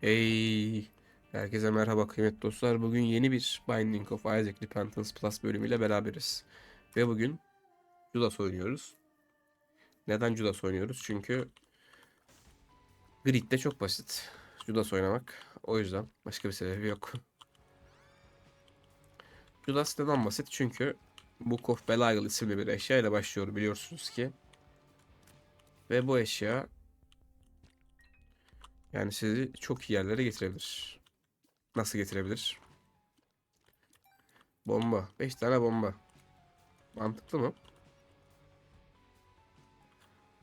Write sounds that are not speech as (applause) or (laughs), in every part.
Hey, herkese merhaba kıymetli dostlar. Bugün yeni bir Binding of Isaac Repentance Plus bölümüyle beraberiz. Ve bugün Judas oynuyoruz. Neden Judas oynuyoruz? Çünkü Grid'de çok basit. Judas oynamak. O yüzden başka bir sebebi yok. Judas neden basit? Çünkü Book of Belial isimli bir eşya ile başlıyor biliyorsunuz ki. Ve bu eşya yani sizi çok iyi yerlere getirebilir. Nasıl getirebilir? Bomba. 5 tane bomba. Mantıklı mı?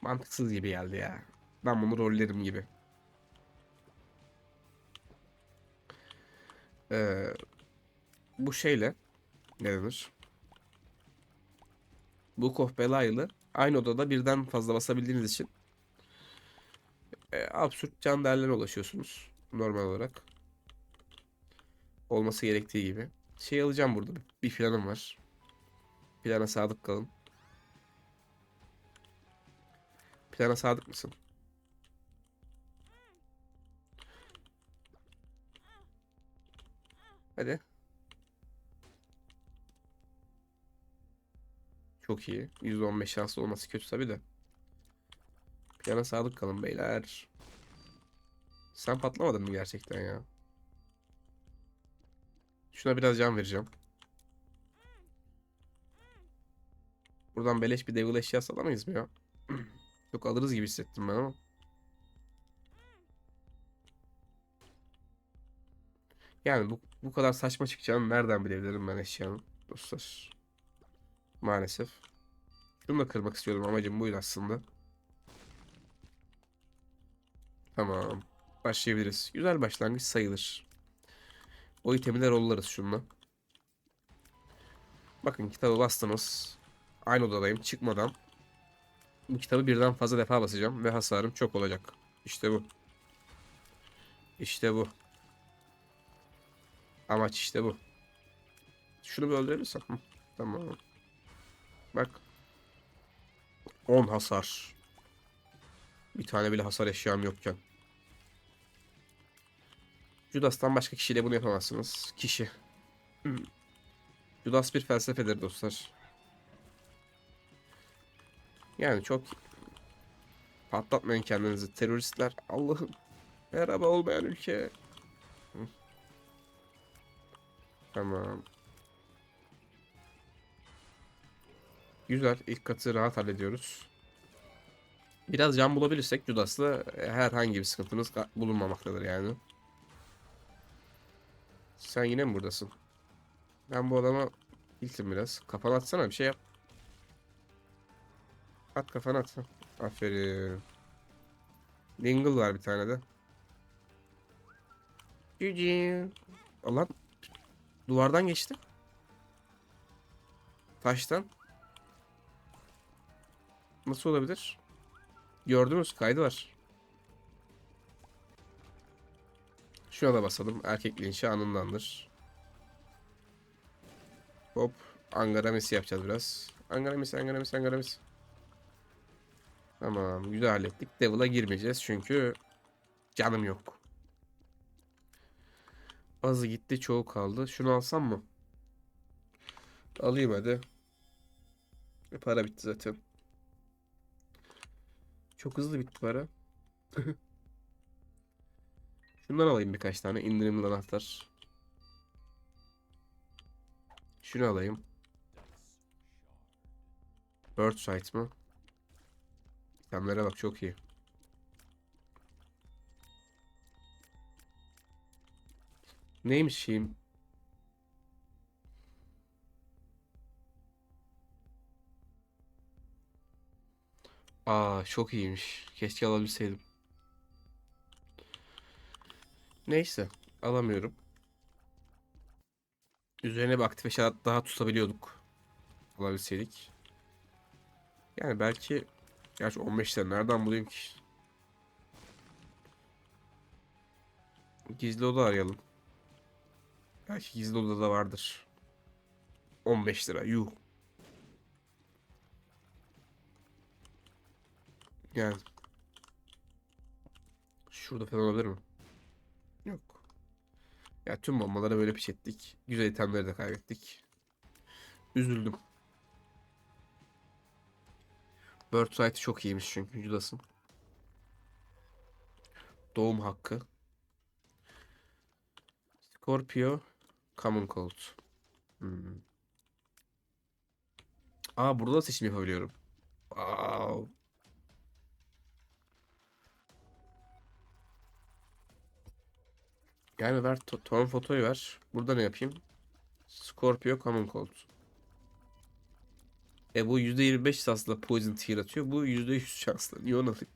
Mantıksız gibi geldi ya. Ben bunu rollerim gibi. Ee, bu şeyle ne denir? Book of Belial'ı aynı odada birden fazla basabildiğiniz için e, absürt can değerlerine ulaşıyorsunuz normal olarak. Olması gerektiği gibi. Şey alacağım burada. Bir planım var. Plana sadık kalın. Plana sadık mısın? Hadi. Çok iyi. %15 şanslı olması kötü tabii de. Plana sadık kalın beyler. Sen patlamadın mı gerçekten ya? Şuna biraz can vereceğim. Buradan beleş bir devil eşyası alamayız mı ya? (clears throat) Yok alırız gibi hissettim ben ama. Yani bu, bu kadar saçma çıkacağını nereden bilebilirim ben eşyanın dostlar. Maalesef. Şunu da kırmak istiyordum amacım buydu aslında. Tamam. Başlayabiliriz. Güzel başlangıç sayılır. O itemi de rollarız şununla. Bakın kitabı bastınız. Aynı odadayım. Çıkmadan bu kitabı birden fazla defa basacağım ve hasarım çok olacak. İşte bu. İşte bu. Amaç işte bu. Şunu bir öldürebilirsem. Hı, Tamam. Bak. 10 hasar. Bir tane bile hasar eşyam yokken. Judas'tan başka kişiyle bunu yapamazsınız. Kişi. Hmm. Judas bir felsefedir dostlar. Yani çok patlatmayın kendinizi teröristler. Allah'ım. Merhaba olmayan ülke. Tamam. Güzel. İlk katı rahat hallediyoruz. Biraz can bulabilirsek Judas'la herhangi bir sıkıntımız bulunmamaktadır yani. Sen yine mi buradasın? Ben bu adama iltim biraz. Kafana atsana bir şey yap. At kafana at. Aferin. Dingle var bir tane de. Cücü. Allah. Duvardan geçti. Taştan. Nasıl olabilir? Gördünüz kaydı var. Şuna da basalım. Erkekliğin şanındandır. Hop. Angara yapacağız biraz. Angara Messi, Angara. Tamam. Güzel hallettik. Devil'a girmeyeceğiz çünkü canım yok. Azı gitti çoğu kaldı. Şunu alsam mı? Alayım hadi. E, para bitti zaten. Çok hızlı bitti para. (laughs) Şundan alayım birkaç tane. indirimli anahtar. Şunu alayım. Bird mı? İtemlere bak çok iyi. Neymiş şeyim? Aa çok iyiymiş. Keşke alabilseydim. Neyse. Alamıyorum. Üzerine bir aktif eşya daha tutabiliyorduk. Alabilseydik. Yani belki... Gerçi 15 lira nereden bulayım ki? Gizli oda arayalım. Belki gizli odada vardır. 15 lira. Yuh. Yani. Şurada falan olabilir mi? Ya tüm bombalara böyle piç ettik. Güzel itemleri de kaybettik. Üzüldüm. Birdside çok iyiymiş çünkü Judas'ın. Doğum hakkı. Scorpio. Common Cold. Hmm. Aa burada da seçim yapabiliyorum. Wow. Yani ver to ton fotoyu ver. Burada ne yapayım? Scorpio Common Cold. E bu %25 şansla Poison Tear atıyor. Bu %100 şansla. Niye onu alayım?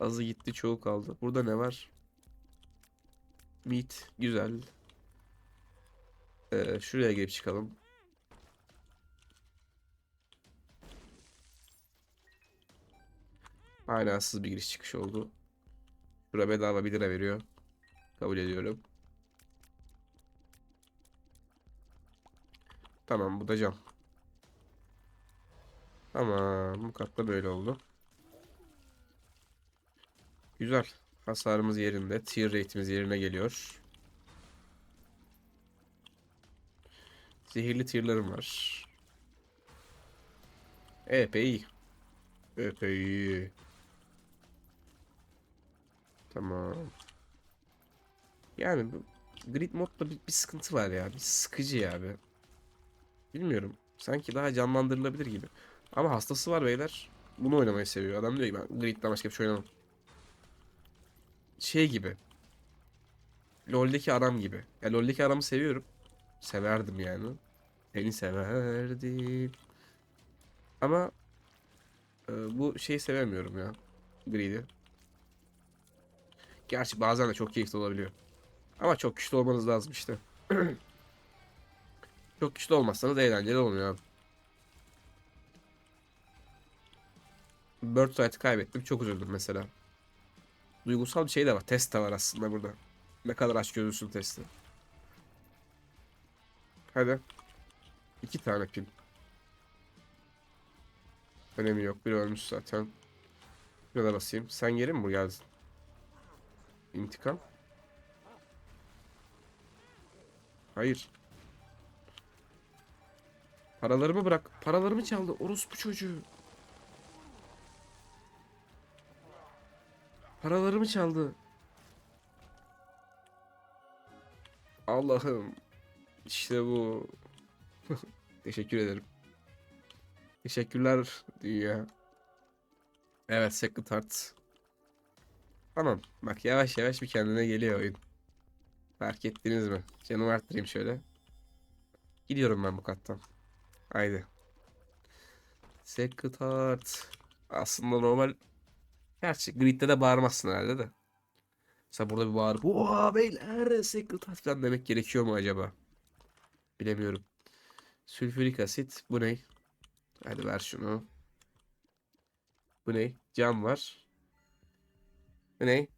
Azı gitti çoğu kaldı. Burada ne var? Meat. Güzel. Ee, şuraya gelip çıkalım. Manasız bir giriş çıkış oldu. Şura bedava 1 lira veriyor. Kabul ediyorum. Tamam bu da cam. Tamam bu katta böyle oldu. Güzel. Hasarımız yerinde. Tier rate'imiz yerine geliyor. Zehirli tier'larım var. Epey. Epey. Tamam. Yani bu grid modda bir, bir sıkıntı var ya. Bir sıkıcı ya abi. Bilmiyorum. Sanki daha canlandırılabilir gibi. Ama hastası var beyler. Bunu oynamayı seviyor. Adam diyor ki ben gridden başka bir şey oynamam. Şey gibi. LoL'deki adam gibi. Ya LoL'deki adamı seviyorum. Severdim yani. Seni severdim. Ama e, bu şeyi sevemiyorum ya. Grid'i. Gerçi bazen de çok keyifli olabiliyor. Ama çok güçlü olmanız lazım işte. (clears throat) çok güçlü olmazsanız eğlenceli olmuyor abi. Birdsight'ı kaybettim. Çok üzüldüm mesela. Duygusal bir şey de var. Test de var aslında burada. Ne kadar aç gözlüsün testi. Hadi. İki tane pil. Önemi yok. Biri ölmüş zaten. Şuna basayım. Sen geri mi bu geldin? İntikam. Hayır. Paralarımı bırak. Paralarımı çaldı. Orospu çocuğu. Paralarımı çaldı. Allah'ım. İşte bu. (laughs) Teşekkür ederim. Teşekkürler dünya. Evet Secret Heart. Tamam. Bak yavaş yavaş bir kendine geliyor oyun. Fark ettiniz mi? Canımı arttırayım şöyle. Gidiyorum ben bu kattan. Haydi. Secret Heart. Aslında normal. Gerçi Grid'de de bağırmazsın herhalde de. Mesela burada bir bağırıp Oha beyler Secret Heart falan demek gerekiyor mu acaba? Bilemiyorum. Sülfürik asit. Bu ne? Hadi ver şunu. Bu ne? Cam var. Bu ne?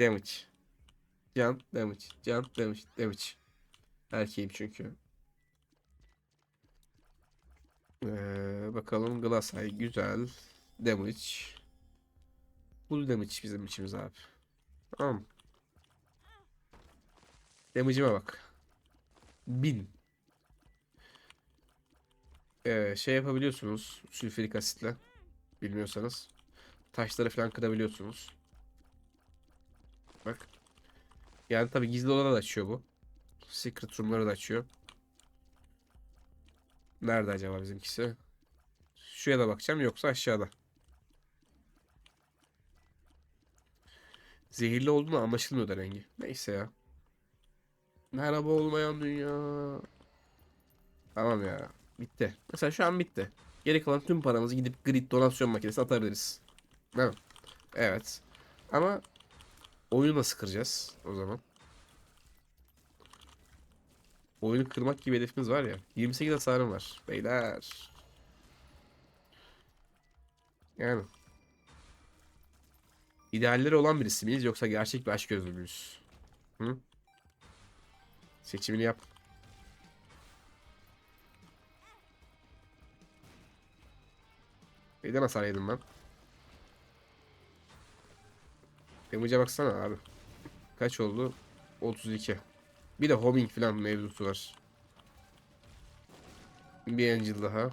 Damage. Can, damage. Can, damage, damage. Erkeğim çünkü. Ee, bakalım Glass Eye güzel. Damage. Full damage bizim içimiz abi. Tamam. Damage'ime bak. 1000. Ee, şey yapabiliyorsunuz sülfürik asitle. Bilmiyorsanız. Taşları falan kırabiliyorsunuz. Bak. Yani tabi gizli odaları da açıyor bu. Secret room'ları da açıyor. Nerede acaba bizimkisi? Şuraya da bakacağım yoksa aşağıda. Zehirli olduğunu anlaşılmıyor da rengi. Neyse ya. Merhaba olmayan dünya. Tamam ya. Bitti. Mesela şu an bitti. Geri kalan tüm paramızı gidip grid donasyon makinesi atabiliriz. Değil mi? Evet. Ama oyunu nasıl kıracağız o zaman? Oyunu kırmak gibi hedefimiz var ya. 28 hasarım var. Beyler. Yani. İdealleri olan birisi miyiz yoksa gerçek bir aşk gözlü müyüz? Hı? Seçimini yap. Neyden hasar yedim ben? Damage'e baksana abi. Kaç oldu? 32. Bir de homing falan mevzusu var. Bir angel daha.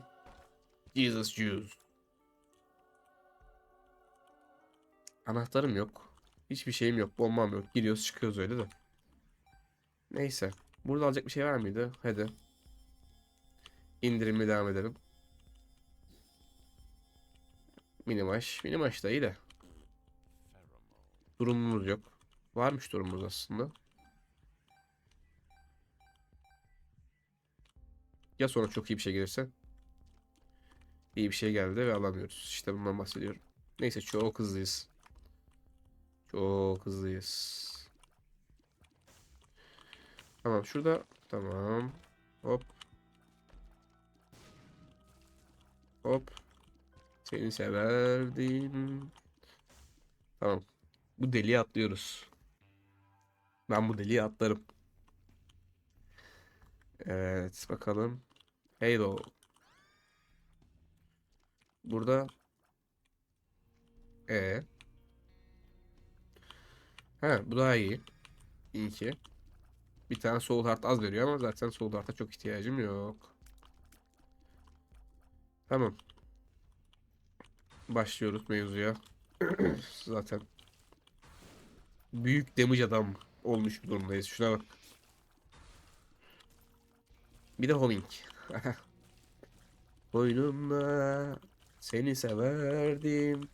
Jesus Jews. Anahtarım yok. Hiçbir şeyim yok. Bombam yok. Giriyoruz çıkıyoruz öyle de. Neyse. Burada alacak bir şey var mıydı? Hadi. İndirimli devam edelim. Minimaş. Minimaş da iyi de. Durumumuz yok. Varmış durumumuz aslında. Ya sonra çok iyi bir şey gelirse? İyi bir şey geldi ve alamıyoruz. İşte bundan bahsediyorum. Neyse çok hızlıyız. Çok hızlıyız. Tamam şurada. Tamam. Hop. Hop. Seni severdim. Tamam. Bu deliğe atlıyoruz. Ben bu deliğe atlarım. Evet bakalım. Halo. Burada e Ha bu daha iyi. İyi ki. Bir tane Soul Heart az veriyor ama zaten Soul Heart'a çok ihtiyacım yok. Tamam. Başlıyoruz mevzuya. (clears throat) Zaten büyük damage adam olmuş bir durumdayız. Şuna bak. Bir de homing. (laughs) Boynumda seni severdim.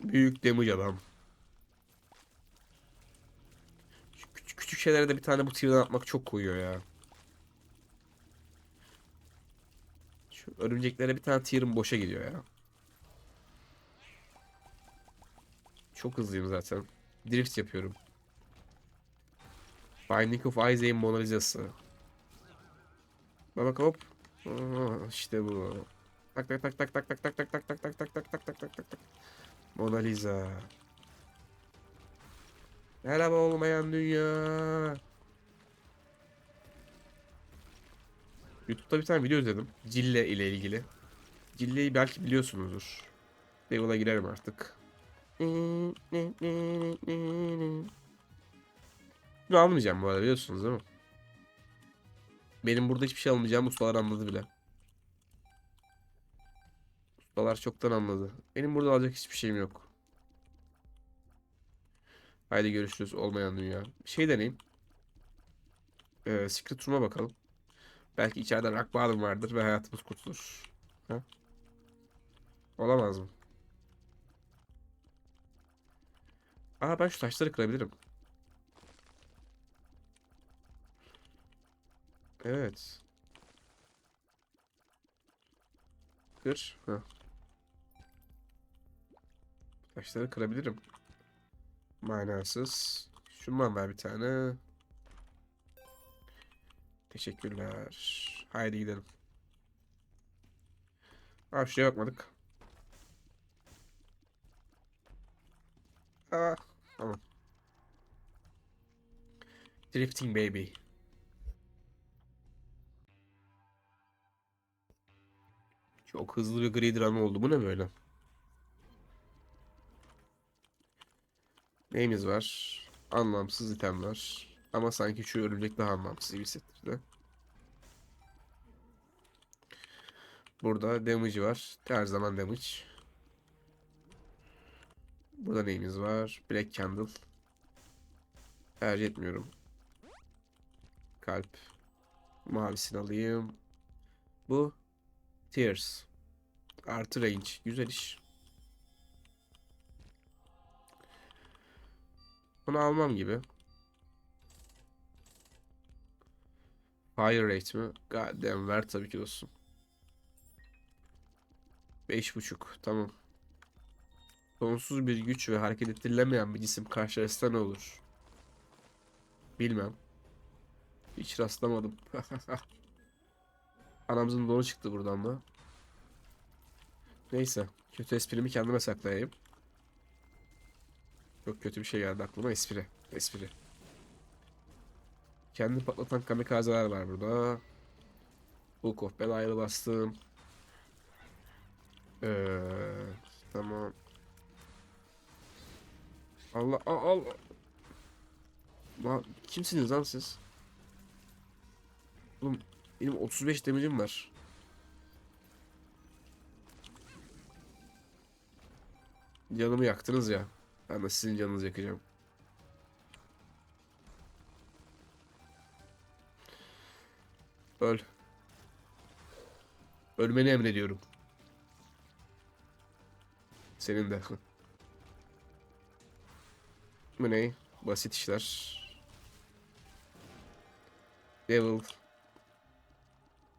Büyük damage adam. Küçük, küçük şeylere de bir tane bu tirden atmak çok koyuyor ya. Şu örümceklere bir tane tier'ım boşa gidiyor ya. Çok hızlıyım zaten. Drift yapıyorum. Binding of Isaac'in Mona Lisa'sı. Bak hop. Aa, işte bu. Tak tak tak tak tak tak tak tak tak tak tak tak tak tak tak tak tak tak. Mona Lisa. Merhaba olmayan dünya. YouTube'da bir tane video izledim. Cille ile ilgili. Cille'yi belki biliyorsunuzdur. Devil'a girerim artık. Bunu almayacağım bu arada biliyorsunuz değil mi? Benim burada hiçbir şey almayacağım ustalar anladı bile. Ustalar çoktan anladı. Benim burada alacak hiçbir şeyim yok. Haydi görüşürüz olmayan dünya. Bir şey deneyeyim. Ee, Secret Room'a bakalım. Belki içeride rock bottom vardır ve hayatımız kurtulur. Ha? Olamaz mı? Aa ben şu taşları kırabilirim. Evet. Kır. Heh. Taşları kırabilirim. Manasız. Şundan ver bir tane. Teşekkürler. Haydi gidelim. Aa şuraya bakmadık. Aa, Drifting baby. Çok hızlı bir grid run oldu. Bu ne böyle? Neyimiz var? Anlamsız itemler. Ama sanki şu örümcek daha anlamsız gibi hissettirdi. Burada damage var. Her zaman damage. Burada neyimiz var? Black Candle. Tercih etmiyorum. Kalp. Mavisini alayım. Bu Tears. Artı range. Güzel iş. Bunu almam gibi. Fire rate mi? God damn ver tabii ki dostum. 5.5 tamam. Sonsuz bir güç ve hareket ettirilemeyen bir cisim karşılaşsa ne olur? Bilmem. Hiç rastlamadım. (laughs) Anamızın donu çıktı buradan da. Neyse. Kötü esprimi kendime saklayayım. Çok kötü bir şey geldi aklıma. Espri. Espri. Kendi patlatan kamikazeler var burada. Book of Belial'ı bastım. Ee, tamam. Allah al al. Lan kimsiniz lan siz? Oğlum benim 35 demirim var. Canımı yaktınız ya. Ben de sizin canınızı yakacağım. Öl. Ölmeni emrediyorum. Senin de. (laughs) Ne? Basit işler. Devil.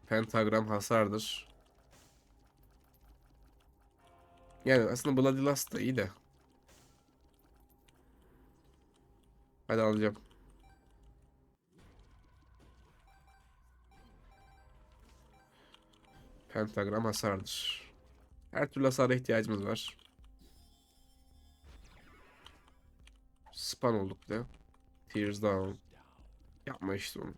Pentagram hasardır. Yani aslında Bloody Lust da iyi de. Hadi alacağım. Pentagram hasardır. Her türlü hasara ihtiyacımız var. Span olduk de. Tears down. Yapma işte onu.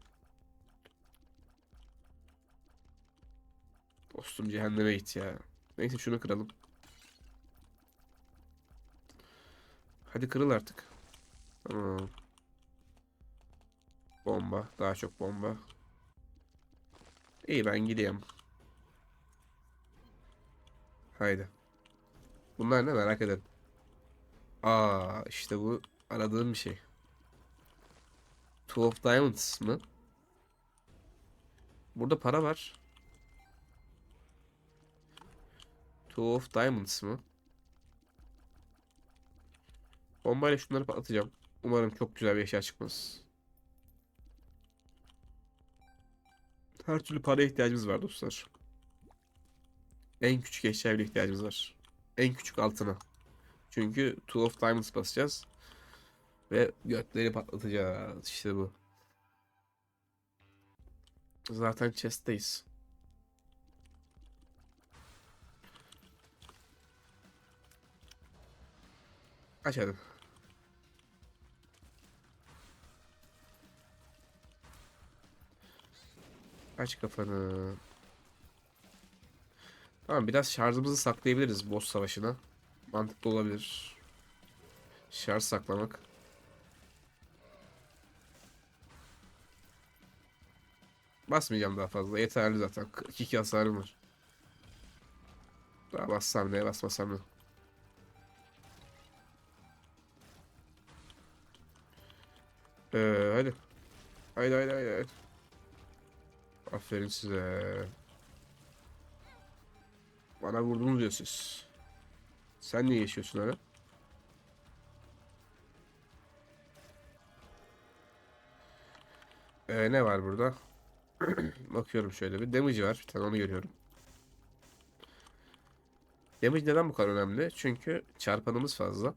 Dostum cehenneme git ya. Neyse şunu kıralım. Hadi kırıl artık. Tamam. Bomba. Daha çok bomba. İyi ben gideyim. Haydi. Bunlar ne merak ederim. Aa işte bu aradığım bir şey. Two of Diamonds mı? Burada para var. Two of Diamonds mı? Bombayla şunları patlatacağım. Umarım çok güzel bir eşya çıkmaz. Her türlü paraya ihtiyacımız var dostlar. En küçük eşyaya bile ihtiyacımız var. En küçük altına. Çünkü Two of Diamonds basacağız. Ve götleri patlatacağız. İşte bu. Zaten chest'teyiz. Aç hadi. Aç kafanı. Tamam biraz şarjımızı saklayabiliriz boss savaşına. Mantıklı olabilir. Şarj saklamak. Basmayacağım daha fazla. Yeterli zaten. 42 hasarım var. Daha bassam ne basmasam ne. Ee, hadi. Haydi haydi haydi. haydi. Aferin size. Bana vurdunuz ya siz. Sen niye yaşıyorsun hala? Ee, ne var burada? (clears throat) Bakıyorum şöyle bir. Damage var. Bir tane onu görüyorum. Damage neden bu kadar önemli? Çünkü çarpanımız fazla.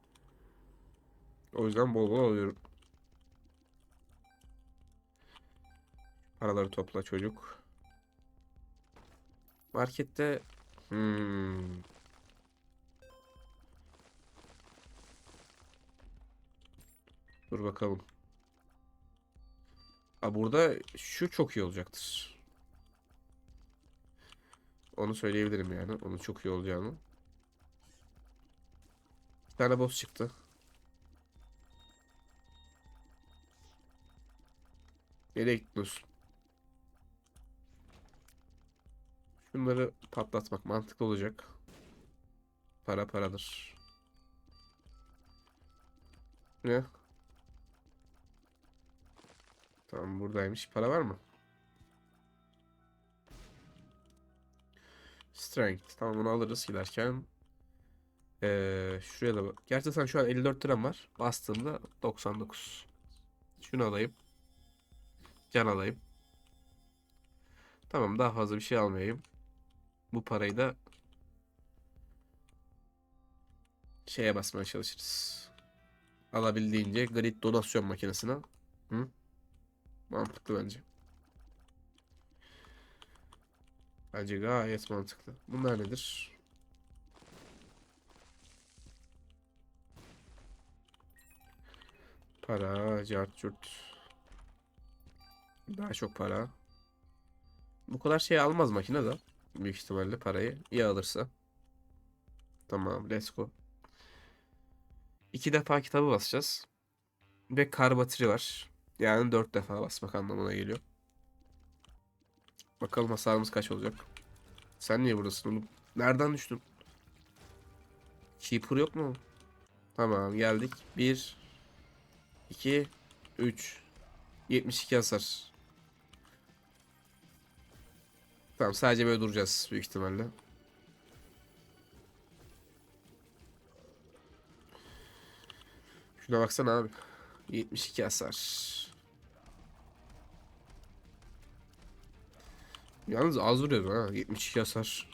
O yüzden bol bol alıyorum. Paraları topla çocuk. Markette hmm. Dur bakalım. Aa, burada şu çok iyi olacaktır. Onu söyleyebilirim yani. Onun çok iyi olacağını. Bir tane boss çıktı. Nereye gidiyorsun? Şunları patlatmak mantıklı olacak. Para paradır. Ne? Tamam buradaymış. Para var mı? Strength. Tamam onu alırız giderken. Ee, şuraya da bak. Gerçekten şu an 54 liram var. Bastığımda 99. Şunu alayım. Can alayım. Tamam daha fazla bir şey almayayım. Bu parayı da şeye basmaya çalışırız. Alabildiğince grid donasyon makinesine. Hı? Mantıklı bence. Bence gayet mantıklı. Bunlar nedir? Para, cart curt. Daha çok para. Bu kadar şey almaz makine de. Büyük ihtimalle parayı iyi alırsa. Tamam let's go. İki defa kitabı basacağız. Ve karbatiri var. Yani dört defa basmak anlamına geliyor. Bakalım hasarımız kaç olacak. Sen niye buradasın oğlum? Nereden düştün? Keeper yok mu? Tamam geldik. 1 2 3 72 hasar. Tamam sadece böyle duracağız büyük ihtimalle. Şuna baksana abi. 72 hasar. Yalnız az vuruyoruz ha. 72 hasar.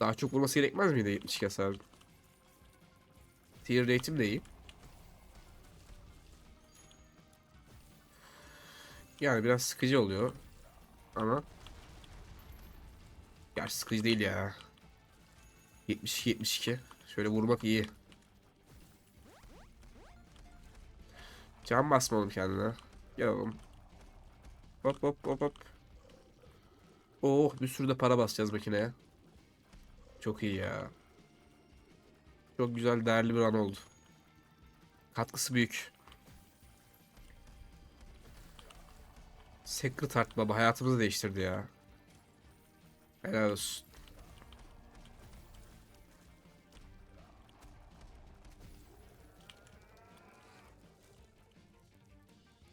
Daha çok vurması gerekmez miydi 72 hasar? Tier rate'im de iyi. Yani biraz sıkıcı oluyor. Ama Gerçi sıkıcı değil ya. 72 72. Şöyle vurmak iyi. Can basmalım kendine. Gel oğlum. Hop hop hop hop. Oh bir sürü de para basacağız makineye. Çok iyi ya. Çok güzel değerli bir an oldu. Katkısı büyük. Secret baba hayatımızı değiştirdi ya. Helal olsun.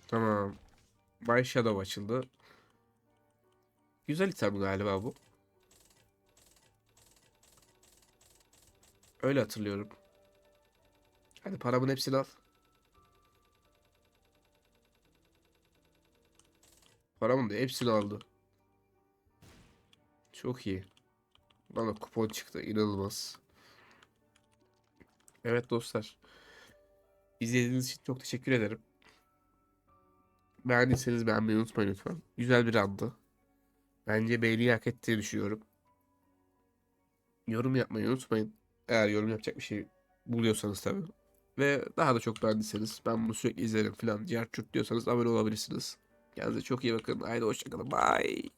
Tamam. My Shadow açıldı. Güzel item galiba bu. Öyle hatırlıyorum. Hadi paramın hepsini al. Paramın da hepsini aldı. Çok iyi. Bana kupon çıktı. inanılmaz. Evet dostlar. İzlediğiniz için çok teşekkür ederim. Beğendiyseniz beğenmeyi unutmayın lütfen. Güzel bir andı. Bence beğeni hak ettiğini düşünüyorum. Yorum yapmayı unutmayın. Eğer yorum yapacak bir şey buluyorsanız tabii. Ve daha da çok beğendiyseniz ben bunu sürekli izlerim falan. Diğer çurt diyorsanız abone olabilirsiniz. Kendinize çok iyi bakın. Haydi hoşçakalın. Bye.